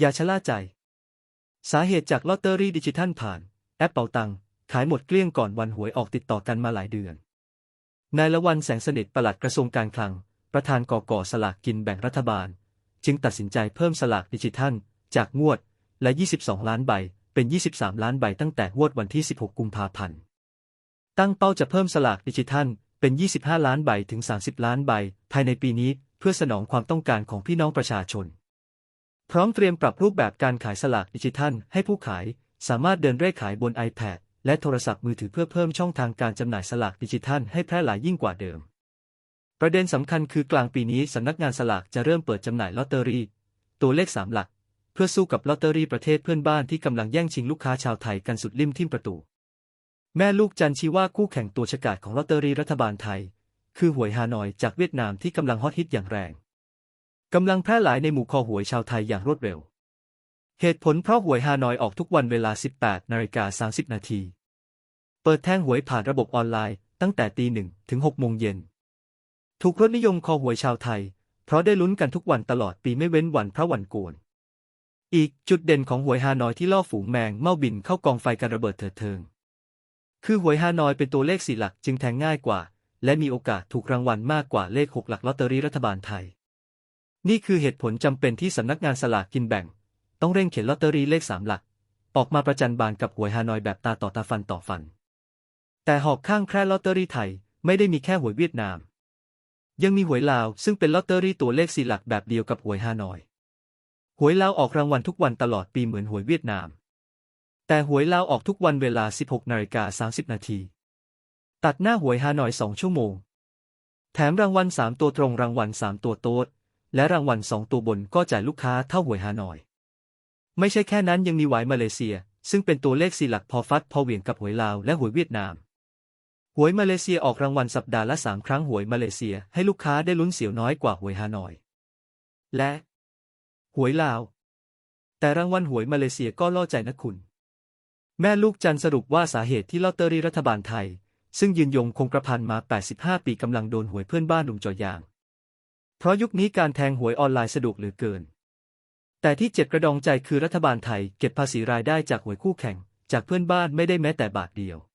อย่าชะล่าใจ สาเหตุจากลอตเตอรี่ดิจิทัลผ่าน แอปเป่าตัง ขายหมดเกลี้ยงก่อนวันหวยออกติดต่อกันมาหลายเดือน นายละวันแสงสนิทปลัดกระทรวงการคลัง ประธานกกสลากกินแบ่งรัฐบาล จึงตัดสินใจเพิ่มสลากดิจิทัล จากงวดและ 22 ล้านใบ เป็น 23 ล้านใบตั้งแต่งวดวันที่ 16 กุมภาพันธ์ ตั้งเป้าจะเพิ่มสลากดิจิทัลเป็น 25 ล้านใบถึง 30 ล้านใบ ภายในปีนี้เพื่อสนองความต้องการของพี่น้องประชาชน พร้อมเตรียมปรับรูปแบบการขายสลากดิจิทัล ให้ผู้ขาย สามารถเดินเร่ขายบน iPad และโทรศัพท์มือถือเพื่อเพิ่มช่องทางการจำหน่ายสลากดิจิทัล ให้แพร่หลายยิ่งกว่าเดิม ประเด็นสำคัญคือกลางปีนี้สำนักงานสลากจะเริ่มเปิดจำหน่ายลอตเตอรี่ ตัวเลขสามหลัก เพื่อสู้กับลอตเตอรี่ประเทศเพื่อนบ้านที่กำลังแย่งชิงลูกค้าชาวไทยกันสุดลิ่มทิ่มประตู แม่ลูกจันชี้ว่าคู่แข่งตัวฉกาจของลอตเตอรี่รัฐบาลไทย คือหวยฮานอยจากเวียดนามที่กำลังฮอตฮิตอย่างแรง กำลังแพร่หลายในหมู่คอหวยชาวไทยอย่างรวดเร็ว เหตุผลเพราะหวยฮานอยออกทุกวันเวลา 18นาฬิกา30 นาที เปิดแทงหวยผ่านระบบออนไลน์ตั้งแต่ตีหนึ่งถึง6โมงเย็น ถูกรถนิยมคอหวยชาวไทย เพราะได้ลุ้นกันทุกวันตลอดปีไม่เว้นวันพระวันโกน อีกจุดเด่นของหวยฮานอยที่ล่อฝูงแมงเม่าบินเข้ากองไฟกันระเบิดเถิดเทิง คือหวยฮานอยเป็นตัวเลขสี่หลักจึงแทงง่ายกว่า และมีโอกาสถูกรางวัลมากกว่าเลขหกหลักลอตเตอรี่รัฐบาลไทย นี่คือเหตุผลจำเป็นที่สำนักงานสลากกินแบ่ง ต้องเร่งเขียนลอตเตอรี่เลขสามหลัก ออกมาประจันบานกับหวยฮานอยแบบตาต่อตาฟันต่อฟัน แต่หอบข้างแคร่ลอตเตอรี่ไทยไม่ได้มีแค่หวยเวียดนาม ยังมีหวยลาวซึ่งเป็นลอตเตอรี่ตัวเลขสี่หลักแบบเดียวกับหวยฮานอย หวยลาวออกรางวัลทุกวันตลอดปีเหมือนหวยเวียดนาม แต่หวยลาวออกทุกวันเวลา 16นาฬิกา30 นาทีตัดหน้าหวยฮานอย 2 ชั่วโมง แถมรางวัล 3 ตัวตรงรางวัล 3 ตัวโต๊ด และรางวัล2ตัวบนก็จ่ายลูกค้าเท่าหวยฮานอย ไม่ใช่แค่นั้นยังมีหวยมาเลเซีย ซึ่งเป็นตัวเลขสี่หลักพอฟัดพอเหวี่ยงกับหวยลาวและหวยเวียดนาม หวยมาเลเซียออกรางวัลสัปดาห์ละ3ครั้งหวยมาเลเซียให้ลูกค้าได้ลุ้นเสียวน้อยกว่าหวยฮานอย และ หวยลาว แต่รางวัลหวยมาเลเซียก็ล่อใจนะคุณ แม่ลูกจันสรุปว่าสาเหตุที่ลอตเตอรี่รัฐบาลไทยซึ่งยืนยงคงกระพันมา 85 ปีกำลังโดนหวยเพื่อนบ้านลุงจอยาง เพราะยุคนี้การแทงหวยออนไลน์สะดวกเหลือเกิน แต่ที่เจ็บกระดองใจคือรัฐบาลไทยเก็บภาษีรายได้จากหวยคู่แข่ง จากเพื่อนบ้านไม่ได้แม้แต่บาทเดียว